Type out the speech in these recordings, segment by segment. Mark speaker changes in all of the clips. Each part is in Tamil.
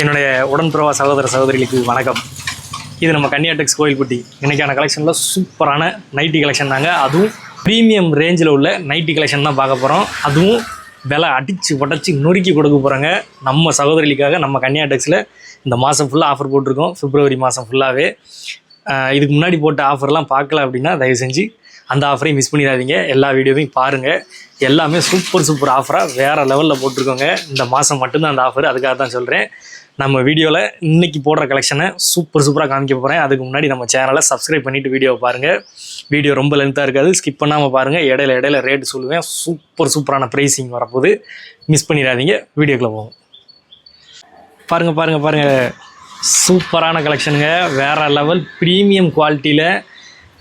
Speaker 1: என்னுடைய உடன்பிறவா சகோதர சகோதரிகளுக்கு வணக்கம். இது நம்ம கன்னியாடெக்ஸ் கோயில்பட்டி இன்றைக்கான கலெக்ஷனில் சூப்பரான நைட்டி கலெக்ஷன் தாங்க. அதுவும் ப்ரீமியம் ரேஞ்சில் உள்ள நைட்டி கலெக்ஷன் தான் பார்க்க போகிறோம் அதுவும் விலை அடித்து உடச்சி நொறுக்கி கொடுக்க போகிறாங்க நம்ம சகோதரிகளுக்காக நம்ம கன்னியாடெக்ஸில் இந்த மாதம் ஃபுல்லாக ஆஃபர் போட்டிருக்கோம். பிப்ரவரி மாதம் ஃபுல்லாகவே இதுக்கு முன்னாடி போட்ட ஆஃபர்லாம் பார்க்கல அப்படின்னா தயவு செஞ்சு அந்த ஆஃபரையும் மிஸ் பண்ணிடாதீங்க. எல்லா வீடியோவையும் பாருங்கள் எல்லாமே சூப்பர் சூப்பர் ஆஃபராக வேறு லெவலில் போட்டிருக்கோங்க. இந்த மாதம் மட்டும்தான் அந்த ஆஃபர் அதுக்காக தான் சொல்கிறேன் நம்ம வீடியோவில் இன்றைக்கி போடுற கலெக்ஷனை சூப்பர் சூப்பராக காமிக்க போகிறேன் அதுக்கு முன்னாடி நம்ம சேனலை சப்ஸ்கிரைப் பண்ணிவிட்டு வீடியோவை பாருங்கள் வீடியோ ரொம்ப லென்த்தாக இருக்காது. ஸ்கிப் பண்ணாமல் பாருங்கள் இடையில இடையில ரேட் சொல்லுவேன். சூப்பர் சூப்பரான ப்ரைஸிங் வரப்போகுது. மிஸ் பண்ணிடாதீங்க. வீடியோக்குள்ளே போவோம். பாருங்கள் பாருங்கள் பாருங்கள் சூப்பரான கலெக்ஷனுங்க வேறு லெவல் ப்ரீமியம் குவாலிட்டியில்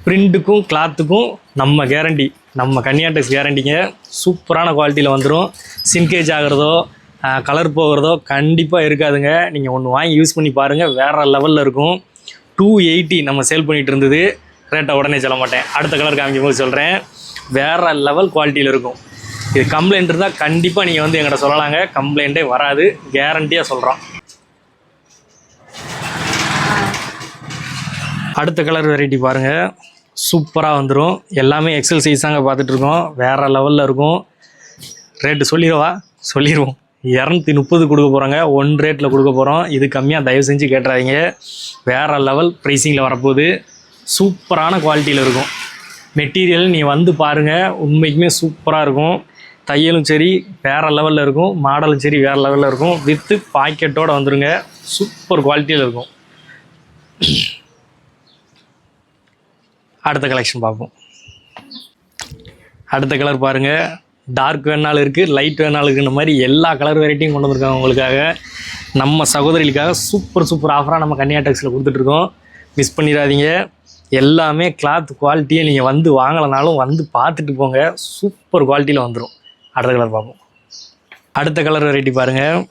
Speaker 1: பிரிண்ட்டுக்கும் கிளாத்துக்கும் நம்ம கேரண்டி நம்ம கன்னியாடெக்ஸ் கேரண்டிங்க சூப்பரான குவாலிட்டியில் வந்துடும் சின்கேஜ் ஆகிறதோ கலர் போகிறதோ கண்டிப்பாக இருக்காதுங்க. நீங்கள் ஒன்று வாங்கி யூஸ் பண்ணி பாருங்கள் வேறு லெவலில் இருக்கும். டூ எயிட்டி நம்ம சேல் பண்ணிகிட்டு இருந்தது. ரேட்டை உடனே சொல்ல மாட்டேன். அடுத்த கலர் காமிக்கும் போது சொல்கிறேன் வேறு லெவல் குவாலிட்டியில் இருக்கும். இது கம்ப்ளைண்ட் இருந்தால் கண்டிப்பாக நீங்கள் வந்து எங்கிட்ட சொல்லலாங்க. கம்ப்ளைண்ட்டே வராது. கேரண்டியாக சொல்கிறோம் அடுத்த கலர் வெரைட்டி பாருங்கள் சூப்பராக வந்துடும் எல்லாமே எக்ஸல் சைஸ் தாங்க பார்த்துட்ருக்கோம் வேறு லெவலில் இருக்கும். ரேட்டு சொல்லிடுவா? சொல்லிடுவோம் இரநூத்தி முப்பது கொடுக்க போகிறாங்க ஒன் ரேட்டில் கொடுக்க போகிறோம் இது கம்மியாக தயவு செஞ்சு கேட்டுறாதீங்க. வேறு லெவல் ப்ரைஸிங்கில் வரப்போகுது. சூப்பரான குவாலிட்டியில் இருக்கும். மெட்டீரியல் நீ வந்து பாருங்கள் உண்மைக்குமே சூப்பராக இருக்கும். தையலும் சரி வேறு லெவலில் இருக்கும். மாடலும் சரி வேறு லெவலில் இருக்கும். வித்து பாக்கெட்டோடு வந்துடுங்க சூப்பர் குவாலிட்டியில் இருக்கும். அடுத்த கலெக்ஷன் பார்ப்போம். அடுத்த கலர் பாருங்கள் டார்க் வேணாலும் இருக்குது லைட் வேணாலும் இருக்குன்ற மாதிரி எல்லா கலர் வெரைட்டியும் கொண்டு வந்திருக்காங்க உங்களுக்காக. நம்ம சகோதரிகளுக்காக சூப்பர் சூப்பர் ஆஃபராக நம்ம கன்னியா கன்னியாடெக்ஸில் கொடுத்துட்ருக்கோம். மிஸ் பண்ணிடாதீங்க. எல்லாமே கிளாத் குவாலிட்டியை நீங்கள் வந்து வாங்கலைனாலும் வந்து பார்த்துட்டு போங்க. சூப்பர் குவாலிட்டியில் வந்துடும் அடுத்த கலர் பார்ப்போம். அடுத்த கலர் வெரைட்டி பாருங்கள்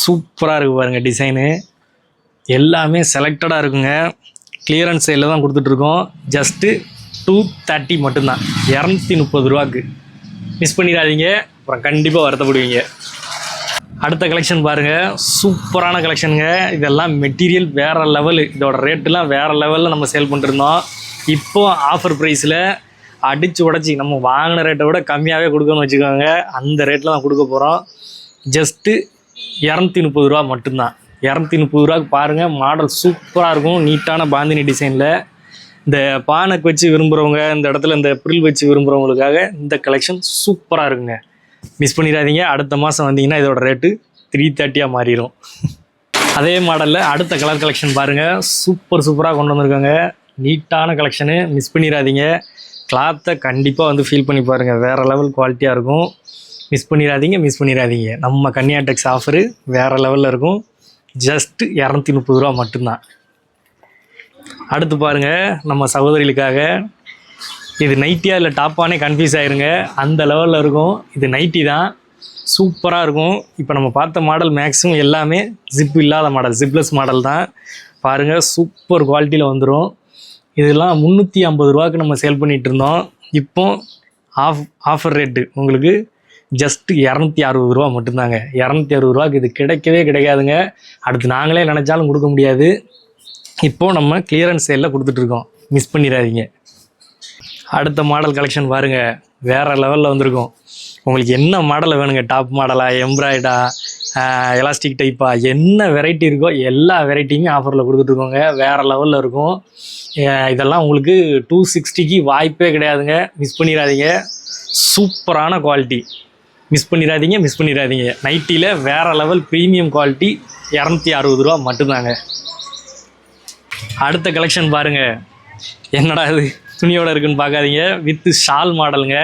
Speaker 1: சூப்பராக இருக்குது பாருங்கள் டிசைனு எல்லாமே செலக்டடாக இருக்குங்க. கிளியரன்ஸ் சேலில் தான் கொடுத்துட்ருக்கோம். ஜஸ்ட்டு டூ தேர்ட்டி மட்டும்தான். இரநூத்தி முப்பது ரூபாக்கு மிஸ் பண்ணிடாதீங்க. அப்புறம் கண்டிப்பாக வருத்தப்படுவீங்க. அடுத்த கலெக்ஷன் பாருங்கள் சூப்பரான கலெக்ஷனுங்க இதெல்லாம் மெட்டீரியல் வேறு லெவலு இதோட ரேட்டுலாம் வேறு லெவலில் நம்ம சேல் பண்ணிருந்தோம். இப்போ ஆஃபர் ப்ரைஸில் அடித்து உடச்சி நம்ம வாங்கின ரேட்டை விட கம்மியாகவே கொடுக்கணும்னு வச்சுக்கோங்க. அந்த ரேட்டில் தான் கொடுக்க போகிறோம் ஜஸ்ட்டு இரநூத்தி முப்பது ரூபா மட்டும்தான். இரநூத்தி முப்பது ரூபாய்க்கு பாருங்கள் மாடல் சூப்பராக இருக்கும். நீட்டான பாந்தினி டிசைனில் இந்த பானைக்கு வச்சு விரும்புகிறவங்க இந்த இடத்துல இந்த ப்ரில் வச்சு விரும்புகிறவங்களுக்காக இந்த கலெக்ஷன் சூப்பராக இருக்குங்க. மிஸ் பண்ணிடாதீங்க. அடுத்த மாதம் வந்தீங்கன்னா இதோட ரேட்டு த்ரீ தேர்ட்டியாக மாறிடும் அதே மாடலில் அடுத்த கலர் கலெக்ஷன் பாருங்கள் சூப்பர் சூப்பராக கொண்டு வந்திருக்காங்க. நீட்டான கலெக்ஷனு மிஸ் பண்ணிடாதீங்க. கிளாத்தை கண்டிப்பாக வந்து ஃபீல் பண்ணி பாருங்கள் வேறு லெவல் குவாலிட்டியாக இருக்கும். மிஸ் பண்ணிடாதீங்க மிஸ் பண்ணிடாதீங்க. நம்ம கன்னியாடெக்ஸ் ஆஃபரு வேறு லெவலில் இருக்கும். ஜஸ்ட்டு இரநூத்தி முப்பது ரூபா மட்டும்தான். அடுத்து பாருங்கள் நம்ம சகோதரிகளுக்காக. இது நைட்டியா இல்லை டாப்பானே கன்ஃபியூஸ் ஆயிருங்க. அந்த லெவலில் இருக்கும். இது நைட்டி தான். சூப்பராக இருக்கும். இப்போ நம்ம பார்த்த மாடல் மேக்ஸிமம் எல்லாமே ஜிப் இல்லாத மாடல் ஜிப்லெஸ் மாடல் தான். பாருங்கள் சூப்பர் குவாலிட்டியில் வந்துடும் இதெல்லாம் முந்நூற்றி ஐம்பது ரூபாய்க்கு நம்ம சேல் பண்ணிகிட்டு இருந்தோம். இப்போ ஆஃப் ஆஃபர் ரேட்டு உங்களுக்கு ஜஸ்ட்டு இரநூத்தி அறுபது ரூபா மட்டும்தாங்க. இரநூத்தி அறுபது ரூபாய்க்கு இது கிடைக்கவே கிடைக்காதுங்க. அடுத்து நாங்களே நினச்சாலும் கொடுக்க முடியாது. இப்போது நம்ம கிளியரன்ஸ் சேலில் கொடுத்துட்ருக்கோம் மிஸ் பண்ணிடாதீங்க. அடுத்த மாடல் கலெக்ஷன் பாருங்கள் வேறு லெவலில் வந்திருக்கும். உங்களுக்கு என்ன மாடலை வேணுங்க? டாப் மாடலா எம்ப்ராய்டா எலாஸ்டிக் டைப்பா என்ன வெரைட்டி இருக்கோ எல்லா வெரைட்டியுமே ஆஃபரில் கொடுத்துட்ருக்கோங்க வேறு லெவலில் இருக்கும். இதெல்லாம் உங்களுக்கு டூ சிக்ஸ்டிக்கு வாய்ப்பே கிடையாதுங்க. மிஸ் பண்ணிடாதீங்க. சூப்பரான குவாலிட்டி மிஸ் பண்ணிடாதீங்க மிஸ் பண்ணிடாதீங்க. நைட்டியில் வேறு லெவல் ப்ரீமியம் குவாலிட்டி இரநூத்தி அறுபது ரூபா மட்டும்தாங்க. அடுத்த கலெக்ஷன் பாருங்கள் என்னடா இது? துணியோட இருக்குன்னு பார்க்காதீங்க. வித்து ஷால் மாடலுங்க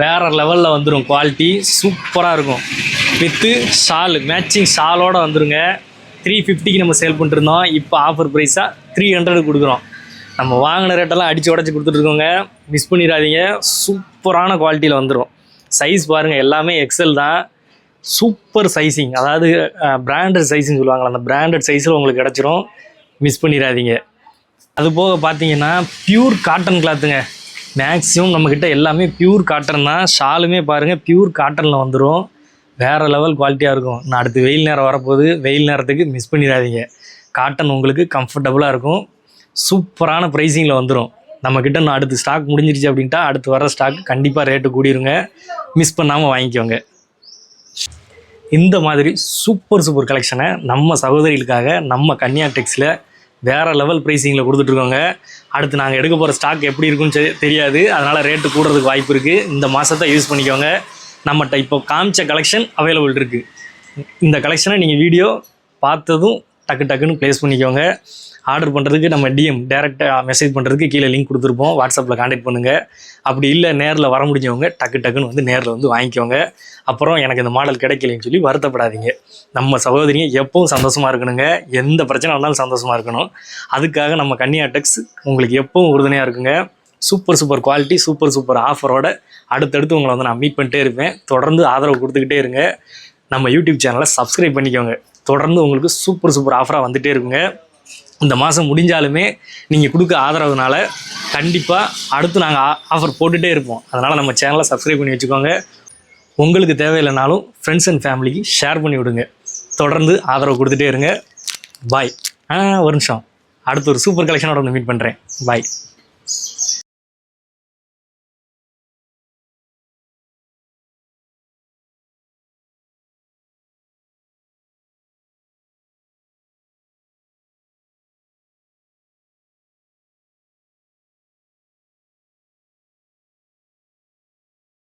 Speaker 1: வேற லெவலில் வந்துடும் குவாலிட்டி சூப்பராக இருக்கும். வித்து ஷால் மேட்சிங் ஷாலோட வந்துருங்க. த்ரீ ஃபிஃப்டிக்கு நம்ம சேல் பண்ணிட்டுருந்தோம் இப்போ ஆஃபர் ப்ரைஸாக த்ரீ ஹண்ட்ரட் கொடுக்குறோம். நம்ம வாங்கின ரேட்டெல்லாம் அடித்து உடச்சி கொடுத்துட்ருக்கோங்க மிஸ் பண்ணிடாதீங்க. சூப்பரான குவாலிட்டியில் வந்துடும் சைஸ் பாருங்கள் எல்லாமே எக்ஸல் தான். சூப்பர் சைஸிங் அதாவது பிராண்டட் சைஸுன்னு சொல்லுவாங்களா அந்த பிராண்டட் சைஸில் உங்களுக்கு கிடச்சிரும். மிஸ் பண்ணிடாதீங்க அது போக பார்த்தீங்கன்னா பியூர் காட்டன் கிளாத்துங்க மேக்ஸிமம் நம்மக்கிட்ட எல்லாமே பியூர் காட்டன் தான். ஷாலுமே பாருங்கள் பியூர் காட்டனில் வந்துடும் வேறு லெவல் குவாலிட்டியாக இருக்கும். நான் அடுத்து வெயில் நேரம் வரப்போகுது. வெயில் நேரத்துக்கு மிஸ் பண்ணிடாதீங்க காட்டன் உங்களுக்கு கம்ஃபர்டபுளாக இருக்கும். சூப்பரான ப்ரைஸிங்கில் வந்துடும் நம்மக்கிட்ட நான் அடுத்து ஸ்டாக் முடிஞ்சிருச்சு அப்படின்ட்டா அடுத்து வர ஸ்டாக் கண்டிப்பாக ரேட்டு கூடிருங்க. மிஸ் பண்ணாமல் வாங்கிக்கோங்க. இந்த மாதிரி சூப்பர் சூப்பர் கலெக்ஷனை நம்ம சகோதரிகளுக்காக நம்ம கன்னியா டெக்ஸில் வேறு லெவல் ப்ரைஸிங்கில் கொடுத்துட்ருக்கோங்க. அடுத்து நாங்கள் எடுக்க போகிற ஸ்டாக் எப்படி இருக்குன்னு தெ- தெரியாது. அதனால் ரேட்டு கூடுறதுக்கு வாய்ப்பு இருக்குது இந்த மாதத்தை யூஸ் பண்ணிக்கோங்க. நம்மகிட்ட இப்போ காமிச்ச கலெக்ஷன் அவைலபிள் இருக்குது இந்த கலெக்ஷனை நீங்கள் வீடியோ பார்த்ததும் டக்கு டக்குன்னு ப்ளேஸ் பண்ணிக்கோங்க. ஆர்டர் பண்ணுறதுக்கு நம்ம டிஎம் டேரெக்டாக மெசேஜ் பண்ணுறதுக்கு கீழே லிங்க் கொடுத்துருப்போம். வாட்ஸ்அப்பில் காண்டாக்ட் பண்ணுங்கள் அப்படி இல்லை நேரில் வர முடிஞ்சவங்க டக்கு டக்குன்னு வந்து நேரில் வந்து வாங்கிக்கோங்க. அப்புறம் எனக்கு இந்த மாடல் கிடைக்கலன்னு சொல்லி வருத்தப்படாதீங்க. நம்ம சகோதரிங்க எப்பவும் சந்தோஷமாக இருக்கணுங்க. எந்த பிரச்சனை வந்தாலும் சந்தோஷமாக இருக்கணும். அதுக்காக நம்ம கன்னியா டெக்ஸ் உங்களுக்கு எப்பவும் உறுதுணையாக இருக்குங்க. Super super quality super super ஆஃபரோட அடுத்தடுத்து உங்களை வந்து நான் மீட் பண்ணிட்டே இருப்பேன். தொடர்ந்து ஆதரவு கொடுத்துக்கிட்டே இருங்க. நம்ம யூடியூப் சேனலை சப்ஸ்கிரைப் பண்ணிக்கோங்க. தொடர்ந்து உங்களுக்கு சூப்பர் சூப்பர் ஆஃபராக வந்துகிட்டே இருக்குங்க. இந்த மாதம் முடிஞ்சாலுமே நீங்கள் கொடுக்க ஆதரவுனால கண்டிப்பாக அடுத்து நாங்கள் ஆஃபர் போட்டுகிட்டே இருப்போம். அதனால் நம்ம சேனலை சப்ஸ்கிரைப் பண்ணி வச்சுக்கோங்க. உங்களுக்கு தேவையில்லைனாலும் ஃப்ரெண்ட்ஸ் அண்ட் ஃபேமிலிக்கு ஷேர் பண்ணி விடுங்க. தொடர்ந்து ஆதரவு கொடுத்துட்டே இருங்க. பாய் ஆ ஒரு நிமிஷம். அடுத்து ஒரு சூப்பர் கலெக்ஷனோட வந்து மீட் பண்ணுறேன் பாய்